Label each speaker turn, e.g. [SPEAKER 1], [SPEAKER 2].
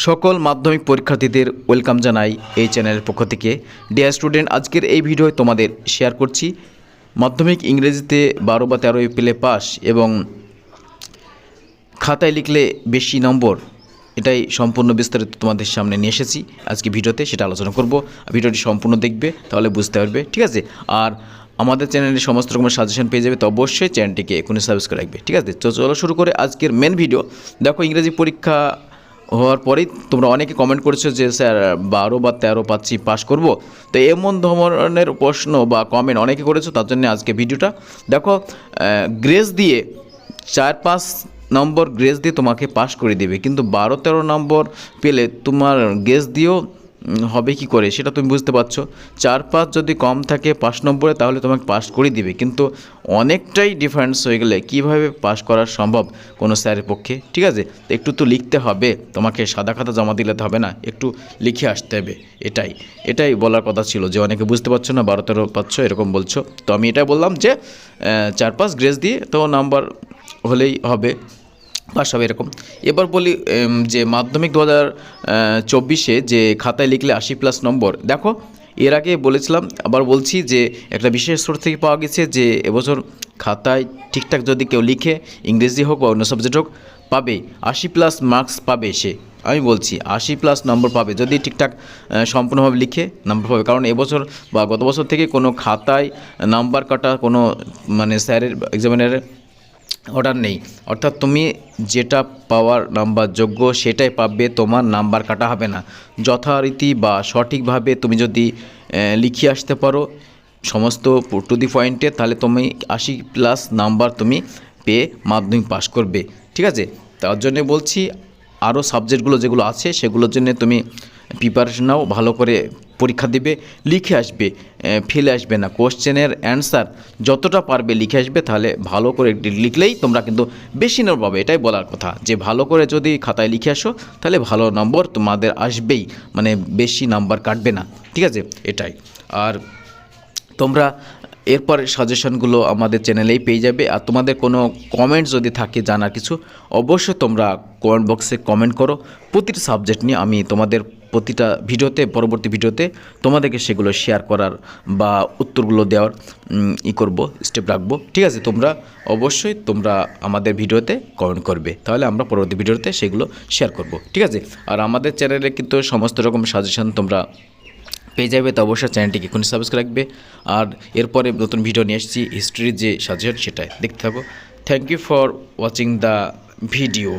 [SPEAKER 1] সকল মাধ্যমিক পরীক্ষার্থীদের ওয়েলকাম জানাই এই চ্যানেলের পক্ষ থেকে। ডিয়ার স্টুডেন্ট আজকের এই ভিডিও তোমাদের শেয়ার করছি। মাধ্যমিক ইংরেজিতে বারো বা তেরো এপ্রিলে পাস এবং খাতায় লিখলে বেশি নম্বর, এটাই সম্পূর্ণ বিস্তারিত তোমাদের সামনে নিয়ে এসেছি। আজকে ভিডিওতে সেটা আলোচনা করব। ভিডিওটি সম্পূর্ণ দেখবে, তাহলে বুঝতে পারবে, ঠিক আছে? আর আমাদের চ্যানেলে সমস্ত রকমের সাজেশন পেয়ে যাবে, তো অবশ্যই চ্যানেলটিকে এখনই সাবস্ক্রাইব রাখবে, ঠিক আছে? তো চলো শুরু করে আজকের মেন ভিডিও দেখো ইংরেজি পরীক্ষা হওয়ার পরেই তোমরা অনেকে কমেন্ট করেছ যে, স্যার, বারো বা তেরো পাচ্ছি পাস করব? তো এমন ধরনের প্রশ্ন বা কমেন্ট অনেকে করেছ, তার জন্য আজকে ভিডিওটা। দেখো গ্রেস দিয়ে চার পাঁচ নম্বর গ্রেস দিয়ে তোমাকে পাস করে দেবে। কিন্তু বারো তেরো নম্বর পেলে তোমার গ্রেস দিয়েও হবে কি করে, সেটা তুমি বুঝতে পারছ। চার পাঁচ যদি কম থাকে পাঁচ নম্বরে, তাহলে তোমাকে পাস করে দিবে। কিন্তু অনেকটাই ডিফারেন্স হয়ে গেলে কীভাবে পাস করা সম্ভব কোনো স্যারের পক্ষে? ঠিক আছে? একটু তো লিখতে হবে। তোমাকে সাদা খাতা জমা দিলে তো হবে না, একটু লিখে আসতে হবে। এটাই এটাই বলার কথা ছিল যে অনেকে বুঝতে পারছ না, বারো তেরো পাচ্ছ, এরকম বলছো। তো আমি এটা বললাম যে চার পাঁচ গ্রেস দিয়ে তো নাম্বার হলেই হবে। পাস হবে এরকম। এবার বলি যে মাধ্যমিক দু হাজার চব্বিশে যে খাতায় লিখলে আশি প্লাস নম্বর, দেখো, এর আগে বলেছিলাম, আবার বলছি যে একটা বিশেষ সোর্স থেকে পাওয়া গেছে যে এবছর খাতায় ঠিকঠাক যদি কেউ লিখে, ইংরেজি হোক বা অন্য সাবজেক্ট হোক, পাবে, আশি প্লাস মার্কস পাবে সে। আমি বলছি, আশি প্লাস নম্বর পাবে, যদি ঠিকঠাক সম্পূর্ণভাবে লিখে নম্বর পাবে। কারণ এবছর বা গত বছর থেকে কোনো খাতায় নাম্বার কাটা কোনো মানে স্যারের এক্সামিনারের অর্ডার নেই। অর্থাৎ তুমি যেটা পাওয়ার নাম্বার যোগ্য সেটাই পাবে, তোমার নাম্বার কাটা হবে না। যথারীতি বা সঠিকভাবে তুমি যদি লিখিয়ে আসতে পারো সমস্ত টু দি পয়েন্টে, তাহলে তুমি আশি প্লাস নাম্বার তুমি পেয়ে মাধ্যমিক পাস করবে। ঠিক আছে? তার জন্য বলছি আরও সাবজেক্টগুলো যেগুলো আছে, সেগুলোর জন্য তুমি প্রিপারেশন নাও ভালো করে পরীক্ষা দিবে, লিখে আসবে ফেলে আসবে না। কোশ্চেনের অ্যান্সার যতটা পারবে লিখে আসবে, তাহলে ভালো করে লিখলেই তোমরা কিন্তু বেশি নম্বর পাবে। এটাই বলার কথা। যে ভালো করে যদি খাতায় লিখে আসো, তাহলে ভালো নম্বর তোমাদের আসবেই। মানে বেশি নাম্বার কাটবে না। ঠিক আছে? এটাই। আর তোমরা এরপরের সাজেশনগুলো আমাদের চ্যানেলেই পেয়ে যাবে। আর তোমাদের কোনো কমেন্ট যদি থাকে জানার কিছু, অবশ্যই তোমরা কমেন্ট বক্সে কমেন্ট করো। প্রতিটা সাবজেক্ট নিয়ে আমি তোমাদের প্রতিটা ভিডিওতে, পরবর্তী ভিডিওতে তোমাদেরকে সেগুলো শেয়ার করার বা উত্তরগুলো দেওয়ার ই করব স্টেপ রাখব। ঠিক আছে, তোমরা অবশ্যই তোমরা আমাদের ভিডিওতে কমেন্ট করবে। তাহলে আমরা পরবর্তী ভিডিওতে সেগুলো শেয়ার করব। ঠিক আছে? আর আমাদের চ্যানেলে কিন্তু সমস্ত রকম সাজেশন তোমরা পেয়ে যাবে, তো অবশ্যই চ্যানেলটিকে এখনই সাবস্ক্রাইব রাখবে। আর এরপরে নতুন ভিডিও নিয়ে এসেছি হিস্ট্রির যে সাজেশন সেটাই দেখতে থাকো। Thank you for watching the video